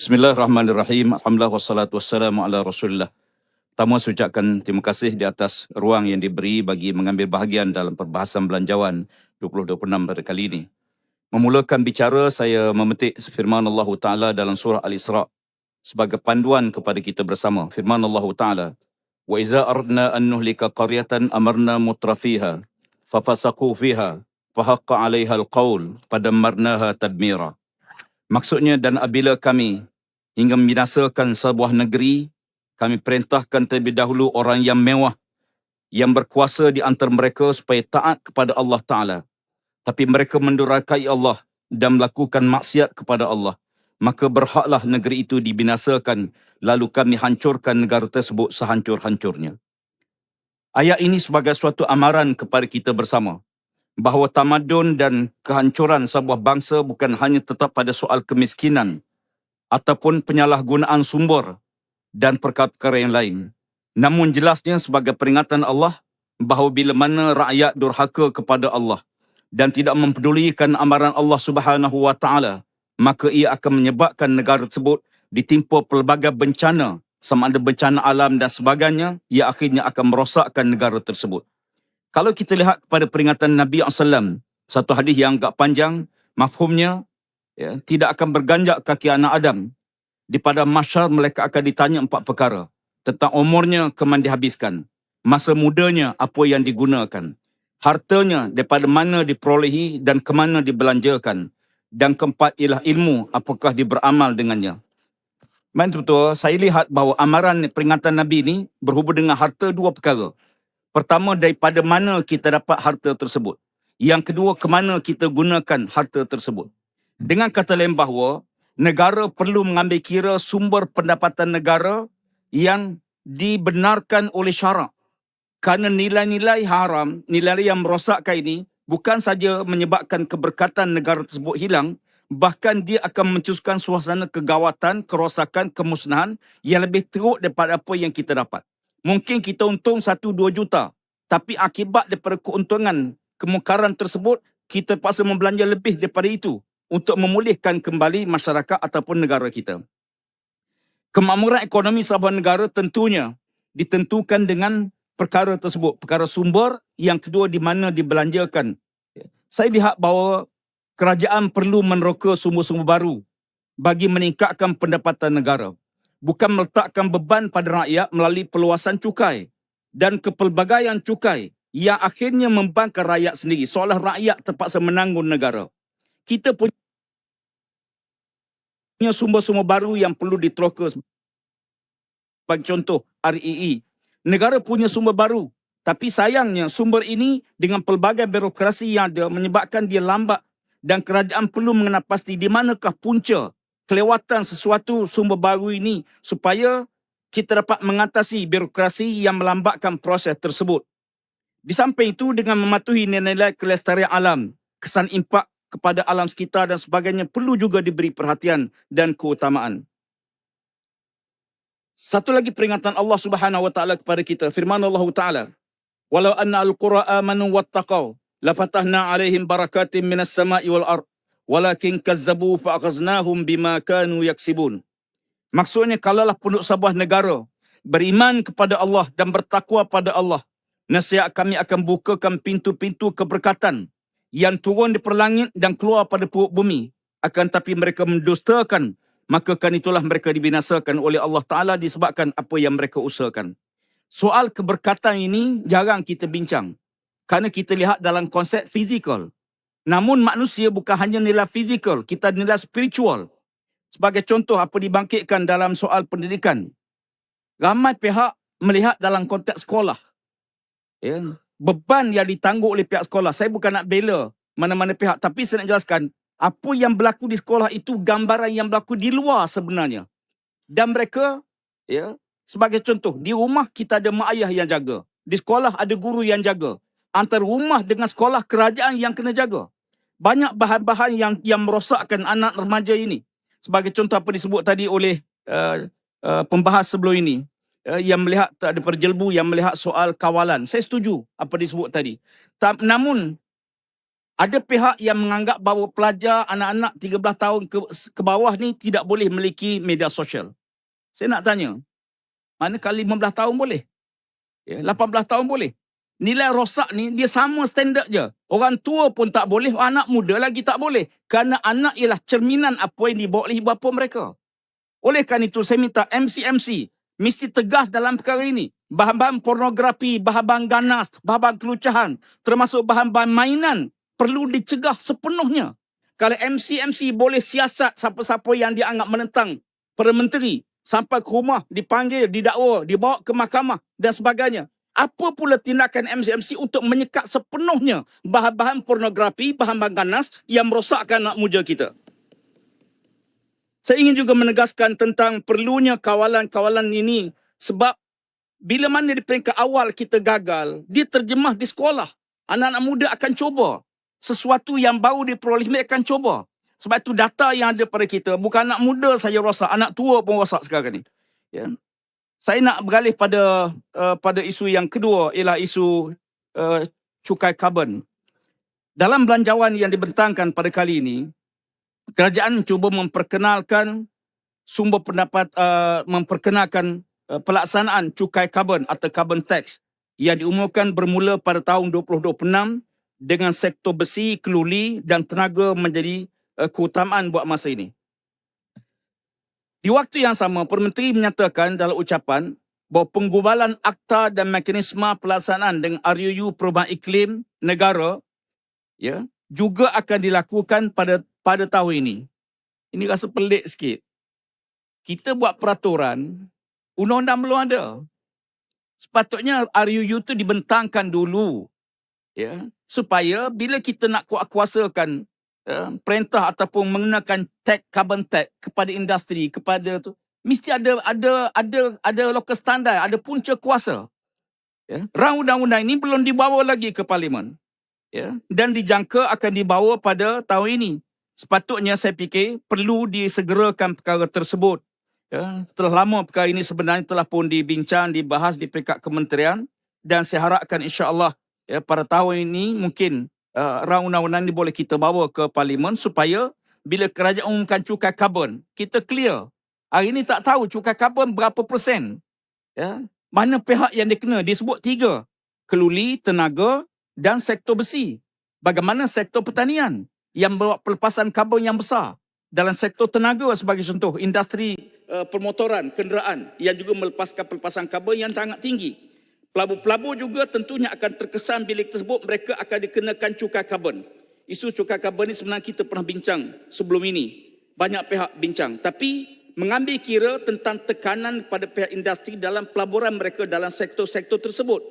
Bismillahirrahmanirrahim. Alhamdulillah wassalatu wassalamu ala Rasulillah. Pertama saya ucapkan terima kasih di atas ruang yang diberi bagi mengambil bahagian dalam perbahasan belanjawan 2026 pada kali ini. Memulakan bicara saya memetik firman Allah Taala dalam surah Al-Isra sebagai panduan kepada kita bersama. Firman Allah Taala, "Wa iza aradna an nuhlika qaryatan amarna mutrafiha fafasaqu fiha fahaqqa 'alaiha al-qaul fadammarnaha tadmira." Maksudnya dan apabila kami hingga membinasakan sebuah negeri kami perintahkan terlebih dahulu orang yang mewah yang berkuasa di antara mereka supaya taat kepada Allah Ta'ala. Tapi mereka mendurakai Allah dan melakukan maksiat kepada Allah. Maka berhaklah negeri itu dibinasakan lalu kami hancurkan negara tersebut sehancur-hancurnya. Ayat ini sebagai suatu amaran kepada kita bersama bahawa tamadun dan kehancuran sebuah bangsa bukan hanya tetap pada soal kemiskinan ataupun penyalahgunaan sumber dan perkara-perkara yang lain. Namun jelasnya sebagai peringatan Allah bahawa bila mana rakyat durhaka kepada Allah dan tidak mempedulikan amaran Allah Subhanahu wa taala, maka ia akan menyebabkan negara tersebut ditimpa pelbagai bencana sama ada bencana alam dan sebagainya, ia akhirnya akan merosakkan negara tersebut. Kalau kita lihat kepada peringatan Nabi SAW, satu hadis yang agak panjang, mafhumnya ya, tidak akan berganjak kaki anak Adam di pada masyar mereka akan ditanya empat perkara tentang umurnya keman dihabiskan, masa mudanya apa yang digunakan, hartanya daripada mana diperolehi dan ke mana dibelanjakan, dan keempat ialah ilmu apakah dia beramal dengannya. Main betul, saya lihat bahawa amaran peringatan Nabi ini berhubung dengan harta dua perkara. Pertama, daripada mana kita dapat harta tersebut. Yang kedua, ke mana kita gunakan harta tersebut. Dengan kata lain bahawa, negara perlu mengambil kira sumber pendapatan negara yang dibenarkan oleh syarak. Kerana nilai-nilai haram, nilai yang merosakkan ini bukan saja menyebabkan keberkatan negara tersebut hilang, bahkan dia akan mencetuskan suasana kegawatan, kerosakan, kemusnahan yang lebih teruk daripada apa yang kita dapat. Mungkin kita untung 1-2 juta, tapi akibat daripada keuntungan kemukaran tersebut, kita terpaksa membelanja lebih daripada itu untuk memulihkan kembali masyarakat ataupun negara kita. Kemakmuran ekonomi sebuah negara tentunya ditentukan dengan perkara tersebut, perkara sumber, yang kedua di mana dibelanjakan. Saya lihat bahawa kerajaan perlu meneroka sumber-sumber baru bagi meningkatkan pendapatan negara. Bukan meletakkan beban pada rakyat melalui peluasan cukai dan kepelbagaian cukai yang akhirnya membangkang rakyat sendiri. Seolah rakyat terpaksa menanggung negara. Kita punya punya sumber-sumber baru yang perlu diteroka bagi contoh REE. Negara punya sumber baru tapi sayangnya sumber ini dengan pelbagai birokrasi yang ada menyebabkan dia lambat dan kerajaan perlu mengenal pasti di manakah punca kelewatan sesuatu sumber baru ini supaya kita dapat mengatasi birokrasi yang melambatkan proses tersebut. Di samping itu dengan mematuhi nilai-nilai kelestarian alam, kesan impak kepada alam sekitar dan sebagainya perlu juga diberi perhatian dan keutamaan. Satu lagi peringatan Allah Subhanahu wa taala kepada kita firman Allah taala walau anna al-qura amanu wattaqau lafatahna alaihim barakatin minas sama'i wal ard walakin kazzabu fa aghaznahum bima kanu yaksibun Maksudnya kalaulah penduduk sebuah negara beriman kepada Allah dan bertakwa pada Allah nasihat kami akan bukakan pintu-pintu keberkatan yang turun di perlangit dan keluar pada perut bumi. Akan tapi mereka mendustakan, maka kan itulah mereka dibinasakan oleh Allah Ta'ala disebabkan apa yang mereka usahakan. Soal keberkatan ini jarang kita bincang. Kerana kita lihat dalam konsep fizikal. Namun manusia bukan hanya nilai fizikal, kita nilai spiritual. Sebagai contoh apa dibangkitkan dalam soal pendidikan. Ramai pihak melihat dalam konteks sekolah. Ya, beban yang ditanggung oleh pihak sekolah. Saya bukan nak bela mana-mana pihak. Tapi saya nak jelaskan. Apa yang berlaku di sekolah itu gambaran yang berlaku di luar sebenarnya. Dan mereka, ya, sebagai contoh, di rumah kita ada mak ayah yang jaga. Di sekolah ada guru yang jaga. Antara rumah dengan sekolah kerajaan yang kena jaga. Banyak bahan-bahan yang yang merosakkan anak remaja ini. Sebagai contoh apa disebut tadi oleh uh, uh, pembahas sebelum ini yang melihat ada perjelbu yang melihat soal kawalan. Saya setuju apa disebut tadi. Ta- namun ada pihak yang menganggap bahawa pelajar anak-anak 13 tahun ke, ke bawah ni tidak boleh memiliki media sosial. Saya nak tanya, manakala 15 tahun boleh? Ya, 18 tahun boleh? Nilai rosak ni dia sama standard je. Orang tua pun tak boleh, anak muda lagi tak boleh. Kerana anak ialah cerminan apa yang dibawa oleh ibu bapa mereka. Oleh kerana itu saya minta MC-MC mesti tegas dalam perkara ini. Bahan-bahan pornografi, bahan-bahan ganas, bahan-bahan kelucahan, termasuk bahan-bahan mainan perlu dicegah sepenuhnya. Kalau MC-MC boleh siasat siapa-siapa yang dianggap menentang Perdana Menteri sampai ke rumah, dipanggil, didakwa, dibawa ke mahkamah dan sebagainya. Apa pula tindakan MC-MC untuk menyekat sepenuhnya bahan-bahan pornografi, bahan-bahan ganas yang merosakkan anak muda kita? Saya ingin juga menegaskan tentang perlunya kawalan-kawalan ini sebab bila mana di peringkat awal kita gagal, dia terjemah di sekolah. Anak-anak muda akan cuba sesuatu yang baru diperoleh mereka akan cuba. Sebab itu data yang ada pada kita bukan anak muda saja rosak, anak tua pun rosak sekarang ni. Ya. Saya nak beralih pada uh, pada isu yang kedua ialah isu uh, cukai karbon. Dalam belanjawan yang dibentangkan pada kali ini, kerajaan cuba memperkenalkan sumber pendapat uh, memperkenalkan uh, pelaksanaan cukai karbon atau carbon tax yang diumumkan bermula pada tahun 2026 dengan sektor besi, keluli dan tenaga menjadi uh, keutamaan buat masa ini. Di waktu yang sama, Perdana Menteri menyatakan dalam ucapan bahawa penggubalan akta dan mekanisme pelaksanaan dengan RUU Perubahan Iklim Negara ya, juga akan dilakukan pada pada tahun ini. Ini rasa pelik sikit. Kita buat peraturan, undang-undang belum ada. Sepatutnya RUU itu dibentangkan dulu. Ya, supaya bila kita nak kuasakan uh, perintah ataupun mengenakan tax carbon tax kepada industri kepada tu mesti ada ada ada ada local standard ada punca kuasa ya rang undang-undang ini belum dibawa lagi ke parlimen ya dan dijangka akan dibawa pada tahun ini sepatutnya saya fikir perlu disegerakan perkara tersebut ya setelah lama perkara ini sebenarnya telah pun dibincang dibahas di peringkat kementerian dan saya harapkan insya-Allah ya, pada tahun ini mungkin uh, rang undang-undang ini boleh kita bawa ke parlimen supaya bila kerajaan umumkan cukai karbon, kita clear. Hari ini tak tahu cukai karbon berapa persen. Ya. Mana pihak yang dikena? Disebut tiga. Keluli, tenaga dan sektor besi. Bagaimana sektor pertanian yang membawa pelepasan karbon yang besar. Dalam sektor tenaga sebagai contoh, industri uh, permotoran, kenderaan yang juga melepaskan pelepasan karbon yang sangat tinggi. Pelabur-pelabur juga tentunya akan terkesan bilik tersebut mereka akan dikenakan cukai karbon. Isu cukai karbon ini sebenarnya kita pernah bincang sebelum ini. Banyak pihak bincang. Tapi mengambil kira tentang tekanan pada pihak industri dalam pelaburan mereka dalam sektor-sektor tersebut.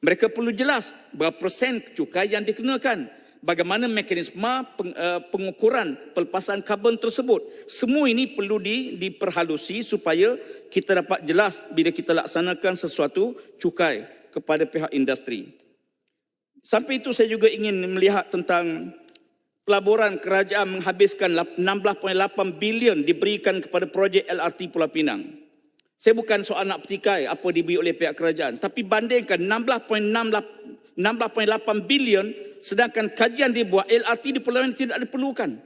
Mereka perlu jelas berapa persen cukai yang dikenakan bagaimana mekanisme eh, pengukuran pelepasan karbon tersebut. Semua ini perlu di, diperhalusi supaya kita dapat jelas bila kita laksanakan sesuatu cukai kepada pihak industri. Sampai itu saya juga ingin melihat tentang pelaburan kerajaan menghabiskan 16.8 bilion diberikan kepada projek LRT Pulau Pinang. Saya bukan soal nak petikai apa diberi oleh pihak kerajaan. Tapi bandingkan 16.8 bilion sedangkan kajian dibuat LRT di Pulau Pinang tidak diperlukan.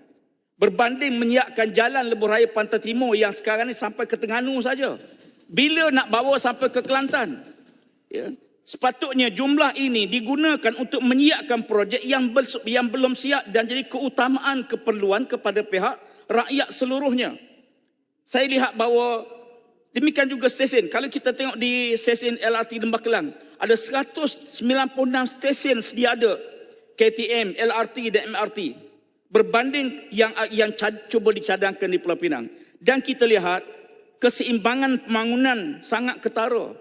Berbanding menyiapkan jalan lebuh raya Pantai Timur yang sekarang ini sampai ke Terengganu saja. Bila nak bawa sampai ke Kelantan? Ya. Sepatutnya jumlah ini digunakan untuk menyiapkan projek yang, yang belum siap dan jadi keutamaan keperluan kepada pihak rakyat seluruhnya. Saya lihat bahawa demikian juga stesen. Kalau kita tengok di stesen LRT Lembah Kelang, ada 196 stesen sedia ada KTM, LRT dan MRT berbanding yang yang cuba dicadangkan di Pulau Pinang. Dan kita lihat keseimbangan pembangunan sangat ketara.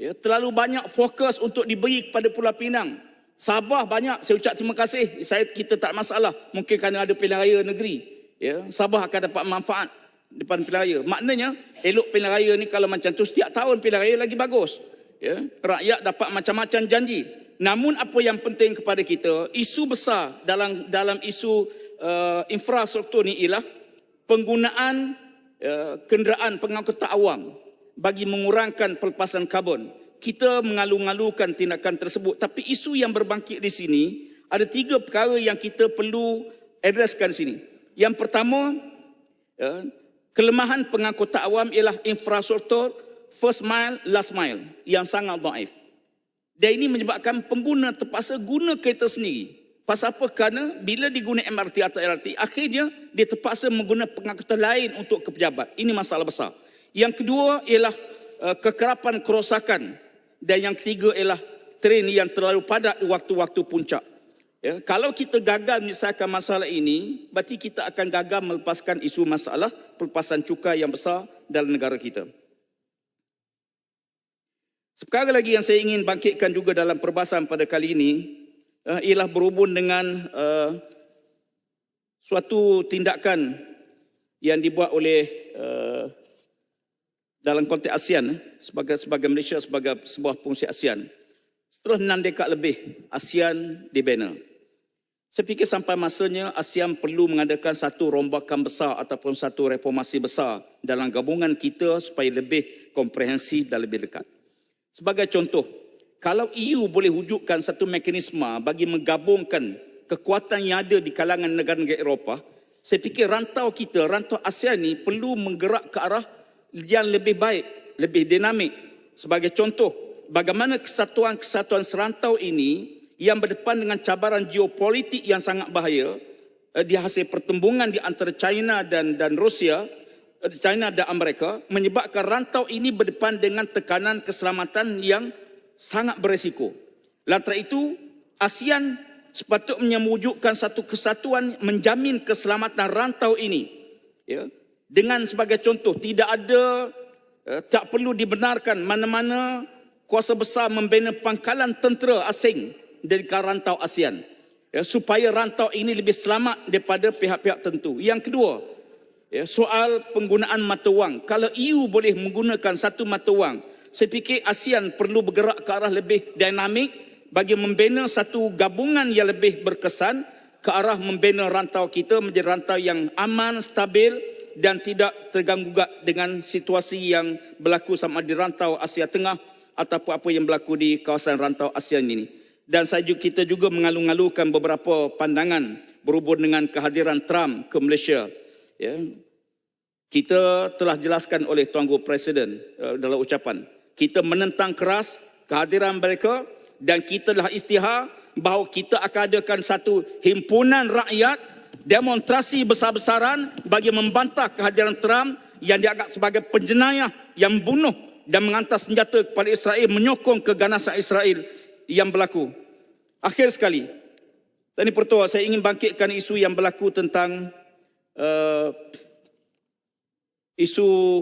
Ya, terlalu banyak fokus untuk diberi kepada Pulau Pinang. Sabah banyak, saya ucap terima kasih. Saya kita tak masalah. Mungkin kerana ada pilihan raya negeri. Ya, Sabah akan dapat manfaat depan pilihan raya. Maknanya, elok pilihan raya ni kalau macam tu, setiap tahun pilihan raya lagi bagus. Ya, rakyat dapat macam-macam janji. Namun apa yang penting kepada kita, isu besar dalam dalam isu uh, infrastruktur ni ialah penggunaan uh, kenderaan pengangkutan awam bagi mengurangkan pelepasan karbon. Kita mengalu-alukan tindakan tersebut, tapi isu yang berbangkit di sini ada tiga perkara yang kita perlu addresskan sini. Yang pertama, ya, kelemahan pengangkutan awam ialah infrastruktur first mile, last mile yang sangat daif. Dan ini menyebabkan pengguna terpaksa guna kereta sendiri. Pasal apa? Kerana bila diguna MRT atau LRT, akhirnya dia terpaksa menggunakan pengangkutan lain untuk ke pejabat. Ini masalah besar. Yang kedua ialah uh, kekerapan kerosakan. Dan yang ketiga ialah train yang terlalu padat waktu-waktu puncak. Ya, kalau kita gagal misalkan masalah ini, berarti kita akan gagal melepaskan isu masalah pelepasan cukai yang besar dalam negara kita. Sekali lagi yang saya ingin bangkitkan juga dalam perbahasan pada kali ini uh, ialah berhubung dengan uh, suatu tindakan yang dibuat oleh uh, dalam konteks ASEAN sebagai sebagai Malaysia sebagai sebuah fungsi ASEAN. Setelah enam dekad lebih ASEAN dibina. Saya fikir sampai masanya ASEAN perlu mengadakan satu rombakan besar ataupun satu reformasi besar dalam gabungan kita supaya lebih komprehensif dan lebih dekat. Sebagai contoh, kalau EU boleh wujudkan satu mekanisme bagi menggabungkan kekuatan yang ada di kalangan negara-negara Eropah, saya fikir rantau kita, rantau ASEAN ni perlu menggerak ke arah yang lebih baik, lebih dinamik. Sebagai contoh, bagaimana kesatuan-kesatuan serantau ini yang berdepan dengan cabaran geopolitik yang sangat bahaya eh, di hasil pertembungan di antara China dan dan Rusia China dan Amerika menyebabkan rantau ini berdepan dengan tekanan keselamatan yang sangat beresiko. Lantaran itu, ASEAN sepatutnya mewujudkan satu kesatuan menjamin keselamatan rantau ini. Ya. Dengan sebagai contoh, tidak ada, eh, tak perlu dibenarkan mana-mana kuasa besar membina pangkalan tentera asing dari rantau ASEAN. Ya, supaya rantau ini lebih selamat daripada pihak-pihak tentu. Yang kedua, ya, soal penggunaan mata wang. Kalau EU boleh menggunakan satu mata wang, saya fikir ASEAN perlu bergerak ke arah lebih dinamik bagi membina satu gabungan yang lebih berkesan ke arah membina rantau kita menjadi rantau yang aman, stabil dan tidak terganggu dengan situasi yang berlaku sama di rantau Asia Tengah ataupun apa yang berlaku di kawasan rantau ASEAN ini. Dan saya kita juga mengalu-alukan beberapa pandangan berhubung dengan kehadiran Trump ke Malaysia ya, kita telah jelaskan oleh Tuan Guru Presiden uh, dalam ucapan. Kita menentang keras kehadiran mereka dan kita telah istihar bahawa kita akan adakan satu himpunan rakyat demonstrasi besar-besaran bagi membantah kehadiran Trump yang dianggap sebagai penjenayah yang membunuh dan mengantar senjata kepada Israel menyokong keganasan Israel yang berlaku. Akhir sekali, Tani Pertua, saya ingin bangkitkan isu yang berlaku tentang uh, isu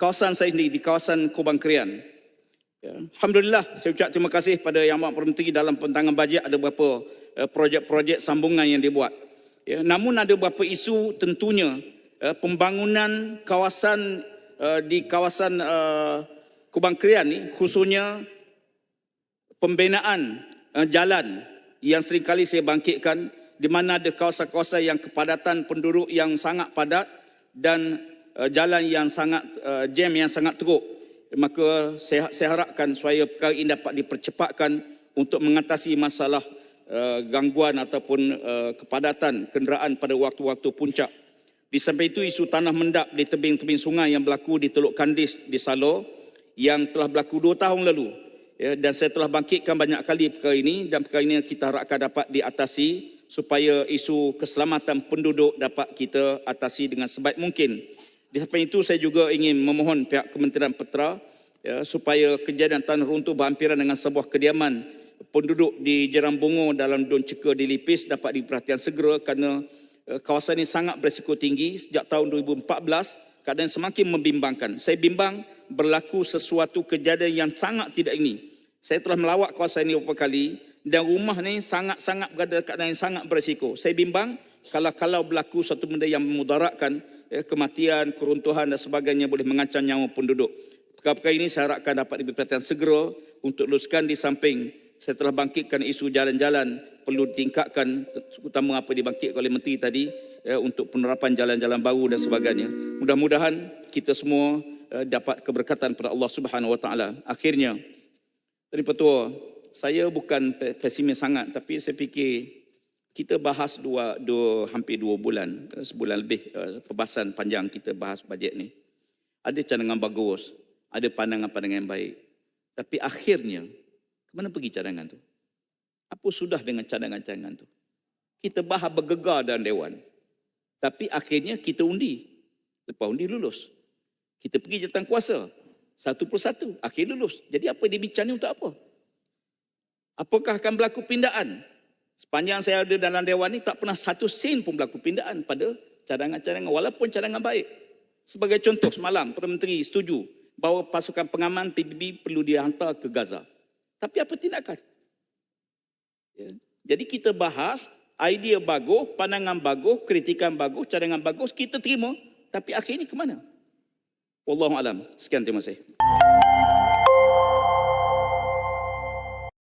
kawasan saya sendiri di kawasan Kubang Krian. Ya. Alhamdulillah, saya ucap terima kasih pada Yang Amat Perdana Menteri dalam pentangan bajet ada beberapa uh, projek-projek sambungan yang dibuat. Ya. Namun ada beberapa isu tentunya uh, pembangunan kawasan uh, di kawasan uh, Kubang Krian ni khususnya pembinaan jalan yang seringkali saya bangkitkan di mana ada kawasan-kawasan yang kepadatan penduduk yang sangat padat dan uh, jalan yang sangat uh, jam yang sangat teruk maka saya, saya harapkan supaya perkara ini dapat dipercepatkan untuk mengatasi masalah gangguan ataupun kepadatan kenderaan pada waktu-waktu puncak. Di samping itu isu tanah mendap di tebing-tebing sungai yang berlaku di Teluk Kandis di Salo yang telah berlaku dua tahun lalu ya, dan saya telah bangkitkan banyak kali perkara ini dan perkara ini kita harapkan dapat diatasi supaya isu keselamatan penduduk dapat kita atasi dengan sebaik mungkin. Di samping itu saya juga ingin memohon pihak Kementerian Petera ya, supaya kejadian tanah runtuh berhampiran dengan sebuah kediaman penduduk di Jerang Bungo dalam Don Ceka di Lipis dapat diperhatikan segera kerana ya, kawasan ini sangat berisiko tinggi sejak tahun 2014 keadaan semakin membimbangkan. Saya bimbang berlaku sesuatu kejadian yang sangat tidak ini. Saya telah melawat kawasan ini beberapa kali dan rumah ni sangat-sangat berada keadaan yang sangat berisiko. Saya bimbang kalau kalau berlaku satu benda yang memudaratkan ya, kematian, keruntuhan dan sebagainya boleh mengancam nyawa penduduk. Perkara-perkara ini saya harapkan dapat diberi perhatian segera untuk luluskan di samping saya telah bangkitkan isu jalan-jalan perlu ditingkatkan terutama apa dibangkitkan oleh menteri tadi ya, untuk penerapan jalan-jalan baru dan sebagainya. Mudah-mudahan kita semua uh, dapat keberkatan pada Allah Subhanahu Wa Taala. Akhirnya, Tadi Petua, saya bukan pe- pesimis sangat tapi saya fikir kita bahas dua, dua hampir dua bulan, eh, sebulan lebih eh, perbahasan panjang kita bahas bajet ni. Ada cadangan bagus, ada pandangan-pandangan yang baik. Tapi akhirnya, ke mana pergi cadangan tu? Apa sudah dengan cadangan-cadangan tu? Kita bahas bergegar dalam Dewan. Tapi akhirnya kita undi. Lepas undi lulus. Kita pergi jawatan kuasa. Satu persatu. Akhir lulus. Jadi apa dia bincang ni untuk apa? Apakah akan berlaku pindaan? Sepanjang saya ada dalam Dewan ni tak pernah satu sen pun berlaku pindaan pada cadangan-cadangan walaupun cadangan baik. Sebagai contoh semalam Perdana Menteri setuju bahawa pasukan pengaman PBB perlu dihantar ke Gaza. Tapi apa tindakan? Ya. Jadi kita bahas idea bagus, pandangan bagus, kritikan bagus, cadangan bagus kita terima tapi akhirnya ke mana? Wallahu alam. Sekian terima kasih.